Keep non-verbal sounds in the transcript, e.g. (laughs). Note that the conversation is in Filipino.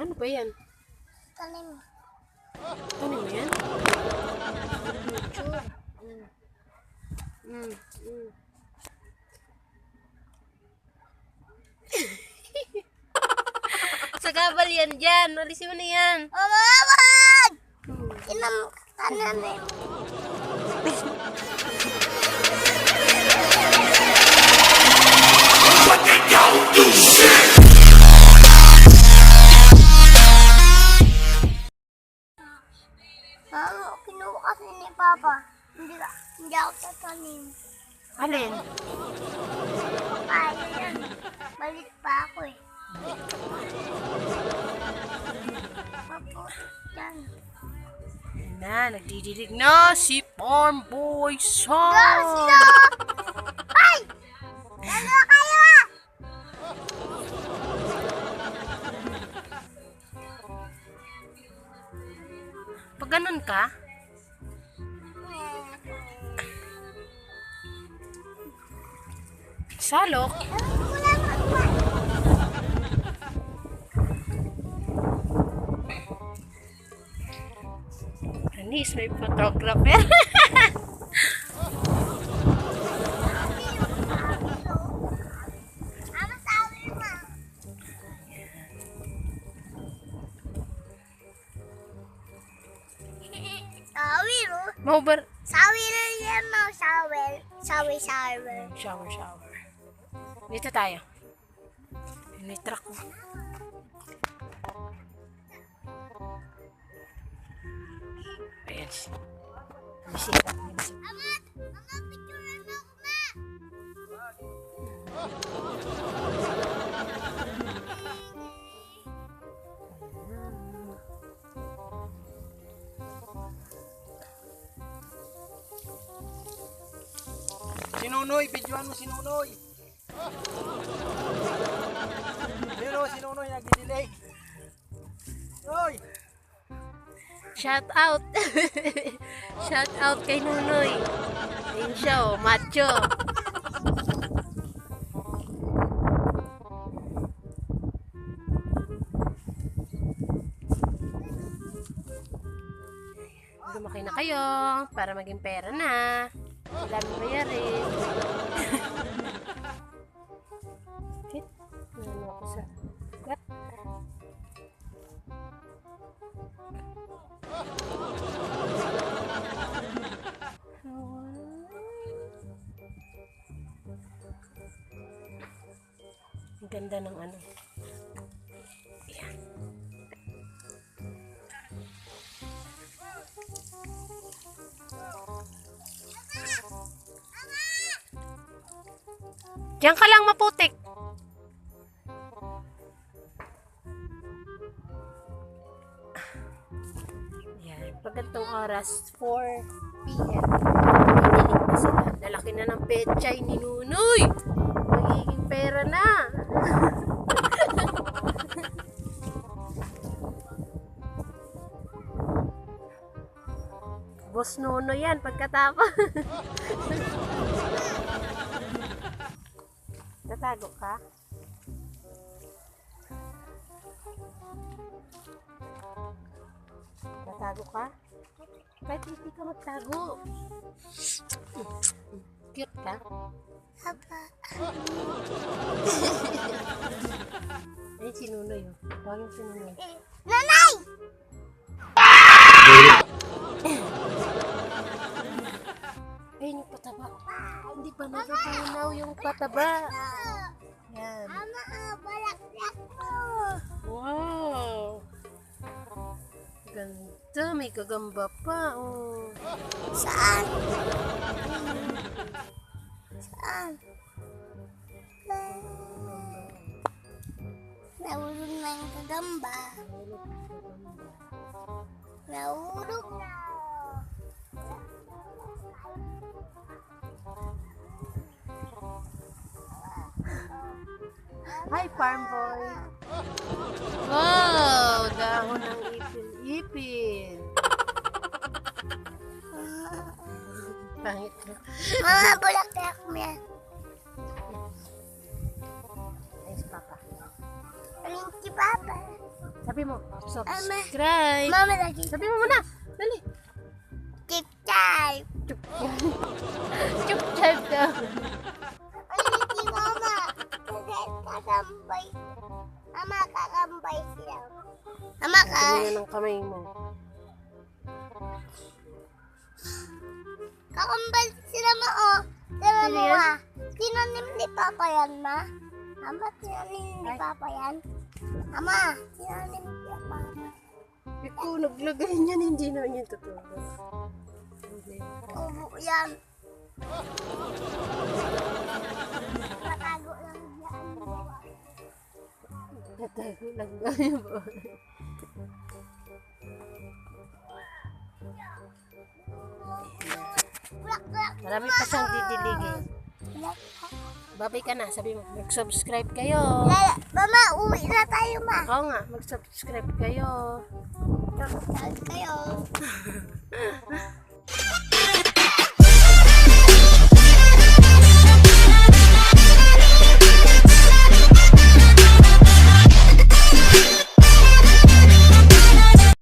Ano (laughs) ba yan? Tanim. Ano mo yan? Mm. Mm. Sa gabal yan dyan. Alisin mo na yan. Mamawag! Inam tananim. Mama, kinuha kasi ni Papa. Hindi, hindi ako tatanim. Alin? Kaya yan. Balik pa ako eh. Maputik yan. Na, nagdidilig na si Farm Boy Sam. Sino? Ay! Ano kayo ganun ka, salok. Anis, may photographer. (laughs) Mo. Maubar. Sawi na yan mo. Sawi. Sawi, sawi. Shower, shower. Dito tayo. May truck mo. Ayan. Bisita. Ama, ama, picture mo ako ma. Sinunoy, videoan mo sinunoy. Pero sinunoy nagdidelay. Oy! Shout out. (laughs) Shout out kay Nunoy. Ayun macho. Lumaki na kayo para maging pera na. Wala mo bayarin. Hit. Ano ako sa... What? Ang ganda ng ano. Ayan. Diyan ka lang maputik. Yan. Pag oras, 4 p.m. Didilig na sila. Lalaki na ng petchay ni Nunoy. Magiging pera na. (laughs) Boss Nuno yan pagkatapos. (laughs) Tatago ka? Tatago ka? Kahit hindi ka magtago. Cute ka? Papa. Ayun si Nunoy. Tawagin si Nunoy. Nanay! Ayun yung pataba. Hindi pa natutunaw yung pataba. Yan. Ama, ah, balak-balak ko. Wow! Ganda. May gagamba pa. Oh. Saan? Saan? Nahulog na yung kagamba. Nahulog na. Hi, farm boy. Wow! Dahon ng ipil-ipil. Pangit ka. Mga bulak-bulak mo yan. Ayos, papa. Alin si Papa? Sabi mo, subscribe. Mama lagi. Sabi mo muna. Dali. Chup. Chup chup daw. Kakambay. Mama, kakambay sila. Mama, ka. Ganyan ang kamay mo. Kakambal sila ma, oh. Sila mo, yan? ah. Sinanim ni Papa yan, ma? Ama, sinanim ni. Papa yan? Ama, sinanim ni Papa. Ikaw, naglagay niyan, hindi naman yung totoo. Ubo yan. Tatago lang tayo bulak. Marami pa siyang didiligin. Babay ka na, sabi mo, mag-subscribe kayo. Mama, uwi na tayo, ma. Oo nga, mag-subscribe kayo. Tayo. (laughs)